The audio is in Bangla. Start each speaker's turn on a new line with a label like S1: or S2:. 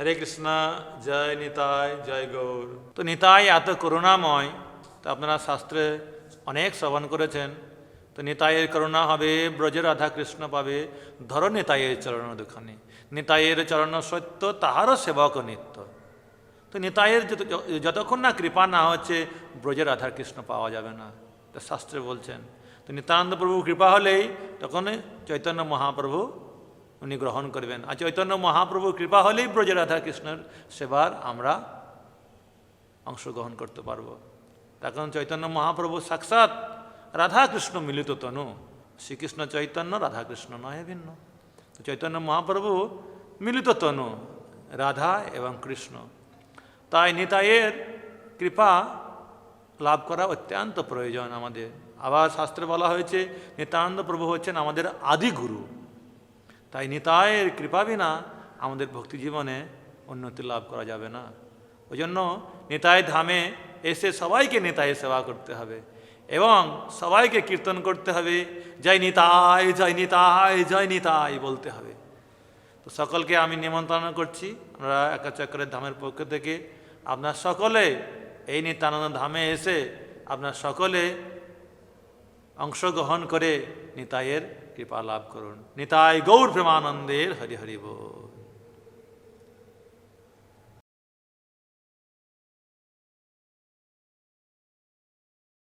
S1: হরে কৃষ্ণ, জয় নিতাই, জয় গৌর। তো নিতাই এত করুণাময়, তো আপনারা শাস্ত্রে অনেক শ্রবণ করেছেন। তো নিতাইয়ের করুণা হবে ব্রজের রাধা কৃষ্ণ পাবে। ধরো নিতাইয়ের চরণ দুখানি। নিতাইয়ের চরণ সত্য, তাহারও সেবক নিত্য। তো নিতাইয়ের যত- যতক্ষণ না কৃপা না হচ্ছে ব্রজের রাধা কৃষ্ণ পাওয়া যাবে না। তো শাস্ত্রে বলছেন, তো নিত্যানন্দ প্রভু কৃপা হলেই তখন চৈতন্য মহাপ্রভু উনি গ্রহণ করবেন। আর চৈতন্য মহাপ্রভু কৃপা হলেই ব্রজের রাধা কৃষ্ণের সেবার আমরা অংশগ্রহণ করতে পারব। তার কারণ চৈতন্য মহাপ্রভু সাক্ষাৎ রাধাকৃষ্ণ মিলিত তনু। শ্রীকৃষ্ণ চৈতন্য রাধাকৃষ্ণ নয় ভিন্ন। চৈতন্য মহাপ্রভু মিলিত তনু, রাধা এবং কৃষ্ণ। তাই নিতাইয়ের কৃপা লাভ করা অত্যন্ত প্রয়োজন আমাদের। আবার শাস্ত্রে বলা হয়েছে নিত্যানন্দ প্রভু হচ্ছেন আমাদের আদি গুরু তাই নিতায়ের কৃপা বিনা আমাদের ভক্তি জীবনে উন্নতি লাভ করা যাবে না। ওই জন্য নিতাই ধামে এসে সবাইকে নিতাই সেবা করতে হবে এবং সবাইকে কীর্তন করতে হবে, জয় নিতাই জয় নিতাই জয় নিতাই বলতে হবে। তো সকলকে আমি নিমন্ত্রণ করছি, আমরা একাচক্রের ধামের পক্ষ থেকে আপনার সকলে এই নিত্যানন্দ ধামে এসে আপনার সকলে অংশগ্রহণ করে নিতাইয়ের কৃপা লাভ করুন। নিতাই গৌর প্রেমানন্দের হরিহরি হরি বল।